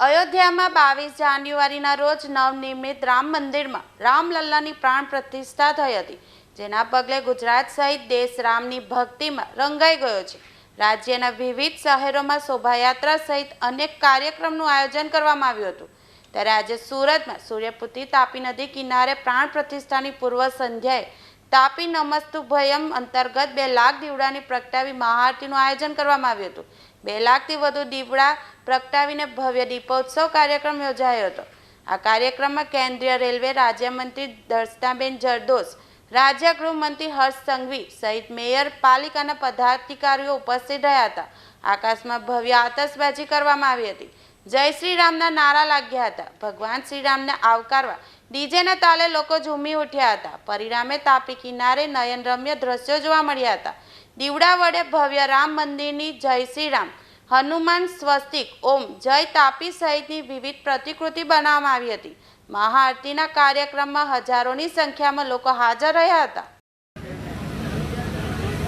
અયોધ્યામાં બાવીસ જાન્યુઆરીના રોજ નવનિર્મિત રામ મંદિરમાં રામલલ્લાની પ્રાણ પ્રતિષ્ઠા થઈ હતી, જેના પગલે ગુજરાત સહિત દેશ રામની ભક્તિમાં રંગાઈ ગયો છે. રાજ્યના વિવિધ શહેરોમાં શોભાયાત્રા સહિત અનેક કાર્યક્રમનું આયોજન કરવામાં આવ્યું હતું. ત્યારે આજે સુરતમાં સૂર્યપુત્રી તાપી નદી કિનારે પ્રાણ પ્રતિષ્ઠાની પૂર્વ સંધ્યાએ તાપી નમસ્તુ ભયમ અંતર્ગત બે લાખ દીવડાની પ્રગટાવી મહાઆરતીનું આયોજન કરવામાં આવ્યું હતું. બે લાખથી વધુ દીપડા પ્રગટાવીને ભવ્ય દીપોત્સવ કાર્યક્રમ યોજાયો હતો. આ કાર્યક્રમમાં કેન્દ્રીય રેલવે રાજ્યમંત્રી દર્શનાબેન જરદોસ, રાજ્ય ગૃહમંત્રી હર્ષ સંઘવી સહિત મેયર પાલિકાના પદાધિકારીઓ ઉપસ્થિત રહ્યા હતા. આકાશમાં ભવ્ય આતશબાજી કરવામાં આવી હતી. જય શ્રી રામના નારા લાગ્યા હતા. ભગવાન શ્રીરામને આવકારવા ડીજેના તાલે લોકો ઝૂમી ઉઠ્યા હતા. પરિણામે તાપી કિનારે નયનરમ્ય દ્રશ્યો જોવા મળ્યા હતા. દીવડા વડે ભવ્ય રામ મંદિરની જય શ્રી રામ હનુમાન સ્વસ્તિક, ઓમ જય તાપી સહિતની વિવિધ પ્રતિકૃતિ બનાવવામાં આવી હતી. મહાઆરતીના કાર્યક્રમમાં હજારોની સંખ્યામાં લોકો હાજર રહ્યા હતા.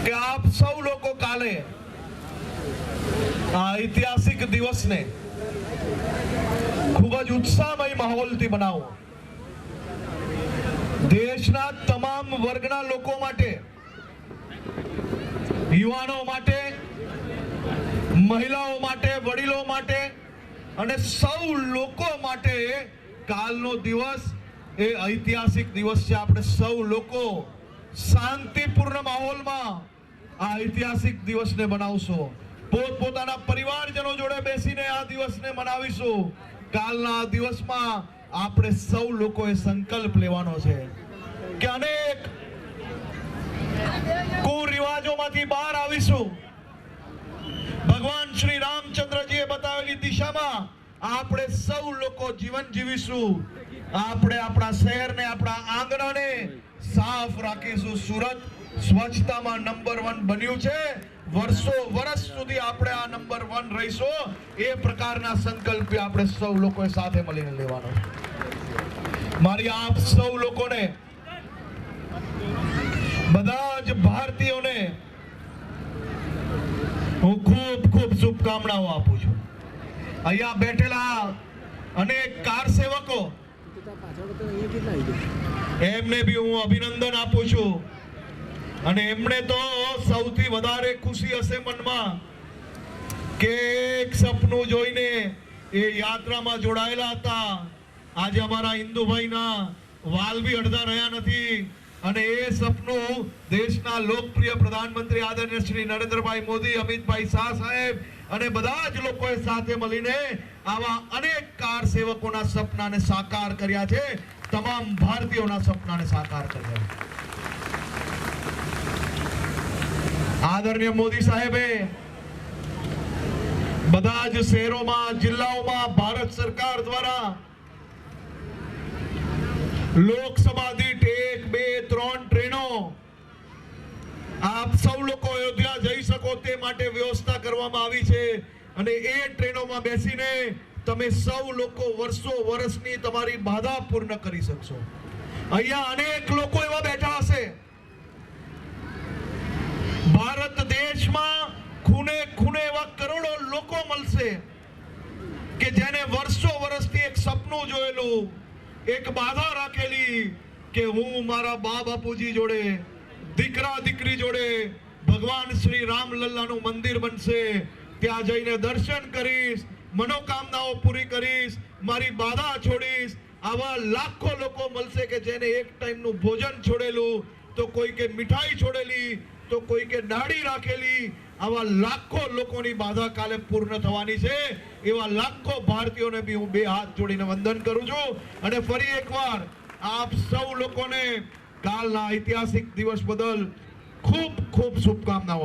કે આપ સૌ લોકો કાલે આ ઐતિહાસિક દિવસને ખૂબ જ ઉત્સાહમય માહોલથી બનાવો દેશના તમામ વર્ગના લોકો માટે યુવાનો માટે, મહિલાઓ માટે, વડીલો માટે અને સૌ લોકો માટે કાલનો દિવસ એ ઐતિહાસિક દિવસ છે. આપણે સૌ લોકો શાંતિપૂર્ણ માહોલમાં આ ઐતિહાસિક દિવસને મનાવશો. પોતપોતાના પરિવારજનો જોડે બેસીને આ દિવસને મનાવીશું. કાલના આ દિવસમાં આપણે સૌ લોકોએ સંકલ્પ લેવાનો છે કે અનેક કુરિવાજોમાંથી બહાર આવીશું. ભગવાન શ્રી રામચંદ્રજીએ બતાવેલી દિશામાં આપણે સૌ લોકો જીવન જીવીશું. આપણે આપણા શહેરને, આપણા આંગણાને સાફ રાખીશું. સુરત સ્વચ્છતામાં નંબર વન બન્યું છે. વર્ષો, વર્ષ સુધી આપણે આ નંબર વન રહીશું. એ પ્રકારના સંકલ્પ આપણે સૌ લોકોએ સાથે મળીને લેવાનો મારી આપ સૌ લોકોને બધા જ ભારતીયોને હું ખૂબ ખૂબ શુભકામનાઓ આપું છું. અહીંયા બેઠેલા અનેક કાર એમને બી હું અભિનંદન આપું છું. અને એમને તો સૌથી વધારે ખુશી હશે મનમાં કે એક સપનું જોઈને એ યાત્રામાં જોડાયેલા હતા. આજે અમારા હિન્દુભાઈના વાલ બી અડધા રહ્યા નથી. અને એ સપનું દેશના લોકપ્રિય પ્રધાનમંત્રી આદરણીય શ્રી નરેન્દ્રભાઈ મોદી, અમિતભાઈ શાહ સાહેબ અને બધા જ લોકોએ સાથે મળીને આવા અનેક કાર સેવકોના સપનાને સાકાર કર્યા છે. તમામ ભારતીયોના સપનાને સાકાર કર્યા છે. આદરણીય મોદી સાહેબે બધા જ શહેરોમાં, જિલ્લાઓમાં ભારત સરકાર દ્વારા લોકસભા દીઠ એક બે ત્રણ ટ્રેનો આપ સૌ લોકો તે માટે વ્યવસ્થા કરવામાં આવી છે અને એ ટ્રેનોમાં બેસીને તમે સૌ લોકો વર્ષો વર્ષની તમારી બાધા પૂર્ણ કરી શકશો. અહીંયા અનેક લોકો એવા બેઠા હશે. ભારત દેશમાં ખૂને ખૂને એવા કરોડો લોકો મળશે કે જેને વર્ષો વર્ષથી એક સપનું જોયેલું, એક બાધા રાખેલી કે હું મારા બા બાપુજી જોડે, દીકરા દીકરી જોડે ભગવાન શ્રી રામલલ્લાનું મંદિર બનશે. ત્યાં જઈને દર્શન કરીશ, મનોકામનાઓ પૂરી કરીશ, મારી બાધા છોડીશ. આવા લાખો લોકો મળશે કે જેને એક ટાઈમનું ભોજન છોડેલું, તો કોઈ કે મીઠાઈ છોડેલી, તો કોઈ કે દાઢી રાખેલી. આવા લાખો લોકોની બાધા કાલે પૂર્ણ થવાની છે. એવા લાખો ભારતીયોને બી હું બે હાથ જોડીને વંદન કરું છું. અને ફરી એકવાર આપ સૌ લોકોને કાલના ઐતિહાસિક દિવસ બદલ ખૂબ ખૂબ શુભકામનાઓ